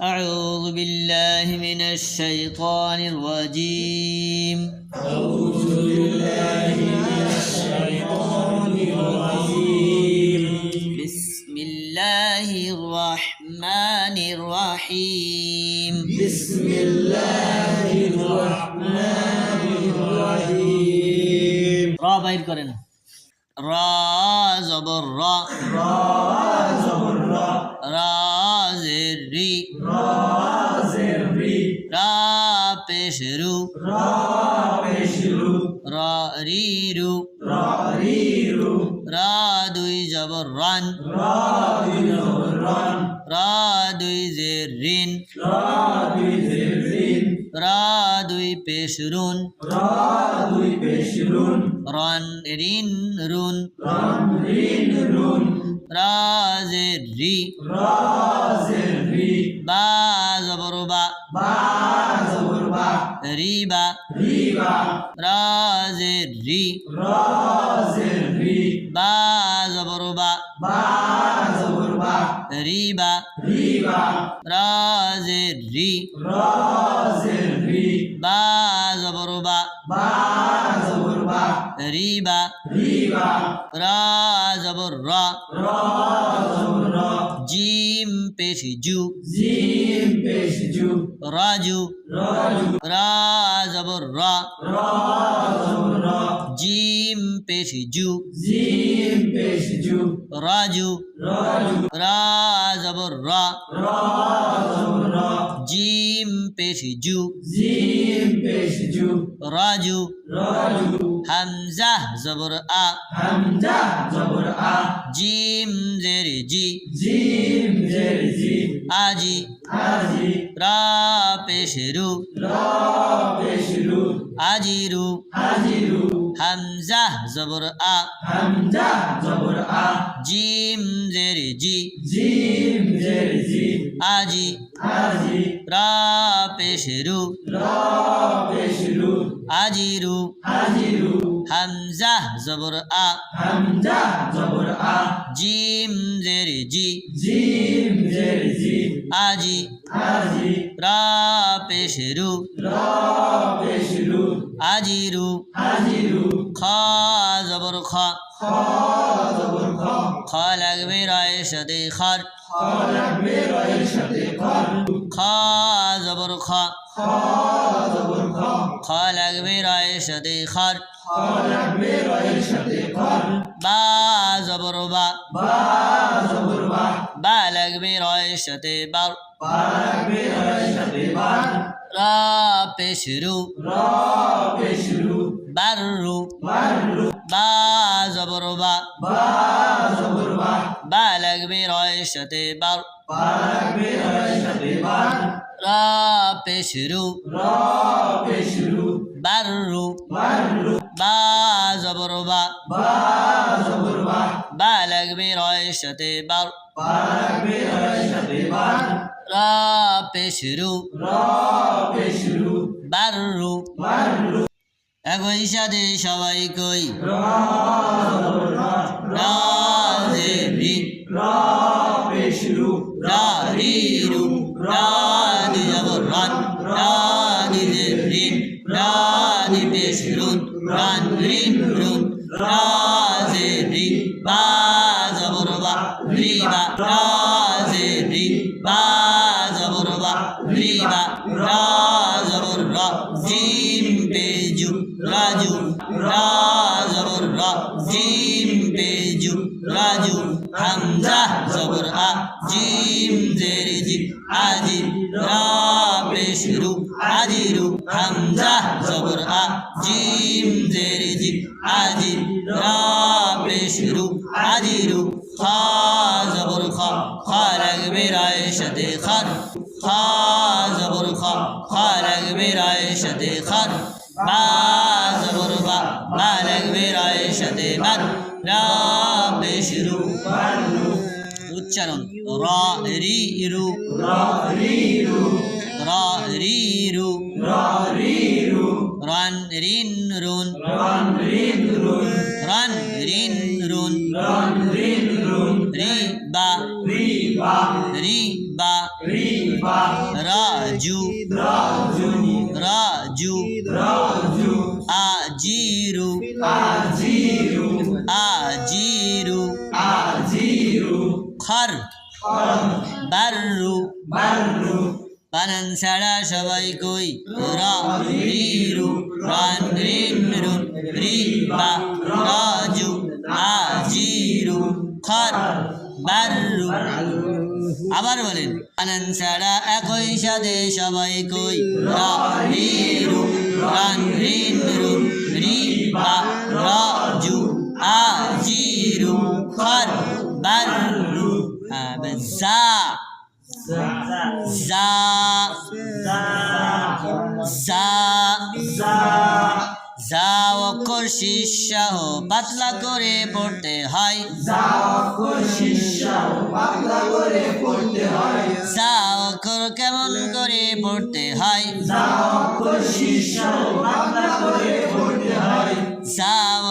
أعوذ بالله من الشيطان الرجيم بسم الله الرحمن الرحيم بسم الله الرحمن الرحيم র বাইর করেন র জবর র زبر را را زیر ری را زیر ری را پیش رو را پیش رو را ری رو را ری رو را دوی جبر ران را دوی جبر ران را دوی زیر رین را دوی زیر رین را دوی پیش رون را دوی پیش رون ران رین رون ران رین رون রাজের রি। রাজের রি। বা জবর বা। বা জবর বা। রিবা রিবা রাজের রি। রাজের রি। বা জবর বা। বা জবর বা। রিবা রিবা রাজের রি। রাজ রাজু। রা জবর রা। জিম পেশি জু। জিম পেশি জু রাজু। রা রা। জিম পেশি জু। জিম পেশি জু রাজু। হামজা জবর আ। হামজা জবর আ জিম জের জি জিম জের জি। আজি। আজি। রা পেশরু পেশরু আজিরু। আজিরু। হামজা জবর আ। হামজা জবর আ। জিম জের জি। জিম জের জি। আজি। আজি। রা পেশরু। রা পেশরু। আজিরু। আজিরু। হামজা জবর আ। হামজা জবর আ। জিম জের জি। জিম জের জি। আজি রা পেশেরু আজিরু খ জবর খ খ লাগবে রয়ের সাথে খর খ জবর খ খ লাগবে রয়ের সাথে খর বা জবর বা بالغ برعشة بر بالغ برعشة بر را پشرو را پشرو برو برو با زبر با با زبر با بالغ برعشة بر بالغ برعشة بر را پشرو را پشرو برو برو با زبر با با زبر রায়ের সাথে বার بارک میرا شتیقان রা পেশরু را بشرو বাররু مرلو একই সাথে সবাই কই را زبر را রা জে রি را بشرو রা রি রু রা দি জবর রান রা দি জে রিন রা দি পেশ রুন রান জিম জের জি আজি রা পেশরু আজিরু হামজা, জবর আ জিম জের জি আজি রা পেশরু আজিরু খা, জবর খা খা লাগবে সাথে খার, খা, জবর খা খা লাগবে সাথে খার, বা, জবর বা উচ্চারণ। র রি রু র রি রু র রি রু র রি রু রন রিন রুন রন রাজু। রাজু। রাজু। আজিরু আজ খর বাররু বাররু। বানান ছাড়া সবাই কই? রা রিরু রান রিন রুন রি রাজু আজিরু খর বাররু। আবার বলেন বানান ছাড়া একই সাথে সবাই কই? রা রিরু রান রিন রুন রি বা রাজু আজিরু খর বাররু। জা জা জা যা। অক্ষর শিষ্যাহ পাতলা করে পড়তে হয়। যা অক্ষর শিষ্যা পাতলা করে পড়তে হয়। যা অক্ষর কেমন করে পড়তে হয়। যা অক্ষর শিষ্যা পাতলা করে পড়তে হয়। যা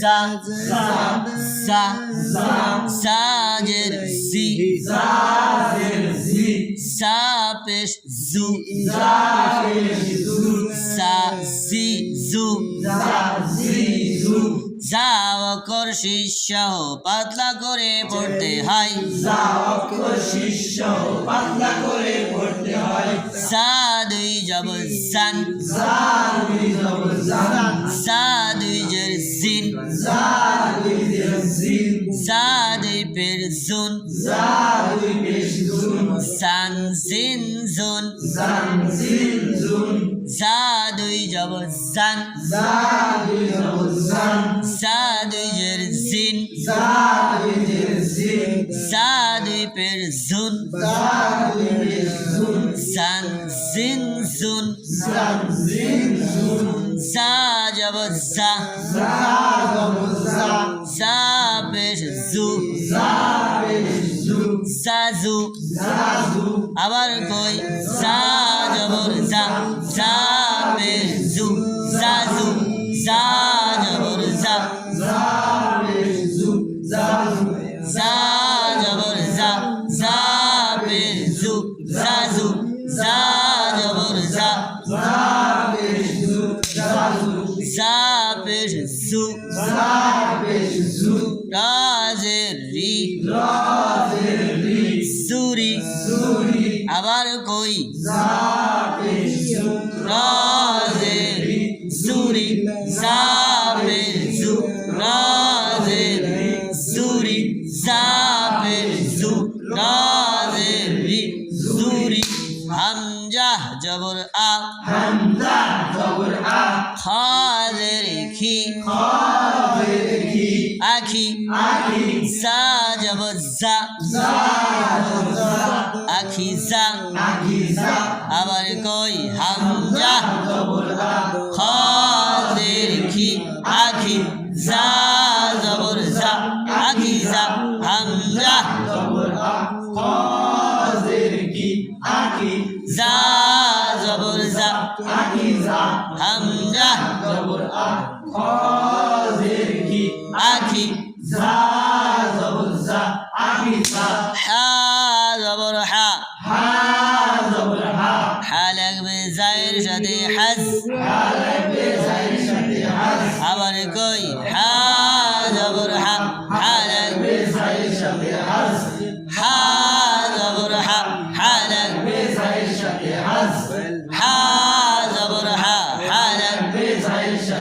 za za za za zager zi zager zi sapeš zu zapeš zu sa zi zu za zi zu যাও কর শিষ্য পাতলা করে পড়তে হয়। যাও কর শিষ্য পাতলা করে পড়তে হয়। সাদুই জব জান সাদুই জব জান জের জিন। জের জিন। পের জুন। পের জুন। সান জিন জুন। সান জিন। দুই যাব জান। সা দুই জের জিন। সা দুই পের জুন। জান জিন জুন। সা যাব সা সা পেশ জু। সাজু আবার কই? সা জবর সা সা যাবে জু জা জু জা জবর, জা। যাবে জু জা জু, জা জবর জা যাবে জু জা জু জা জবর, জা। যাবে জু জা জু যাবে জু যাবে জু রাজের রি রাজের রি সুরি। সুরি আবার কই? যা জু কাজে রি হামজা জবর আ। হামজা জবর আখি। আখি। সা জবর জা। আখি জা। আবার কই? হামজা। জবর আ। আখি সা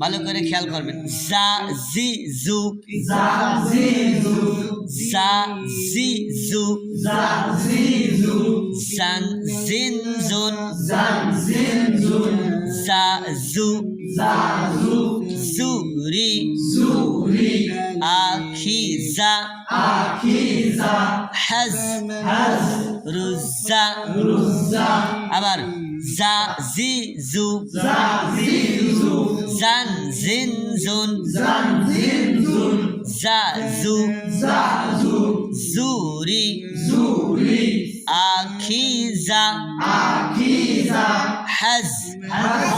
ভালো করে খেয়াল করবেন। জি জু। জা জি জু। যা জি জু। জা জি জু। জান জিন জুন। জান জিন জুন। যা জু। জা। জু জুরি জুরি আখি যা আকি জা। হাজ হাজ। রুজা রুজা আবার যা জি জু। জা জি জু। জান জিন জুন জান জিন জুন যা জু জা জু জুরি জুরি আখি যা আকি জা হাজ হাজ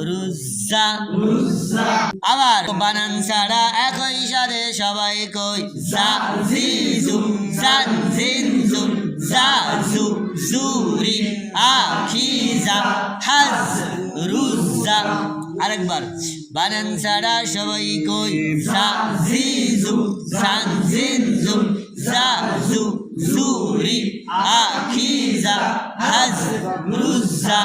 রুজা রুজা আবার বানান ছাড়া একই সাথে সবাই কই যা জিজু জান জিনজু যা জু জুরি আখি যা হাজ রুজা আরেকবার। বানান ছাড়া সবাই কই? সা, জি, জু জিনজু জিন জু জুরি আখি যা হাজ রুজা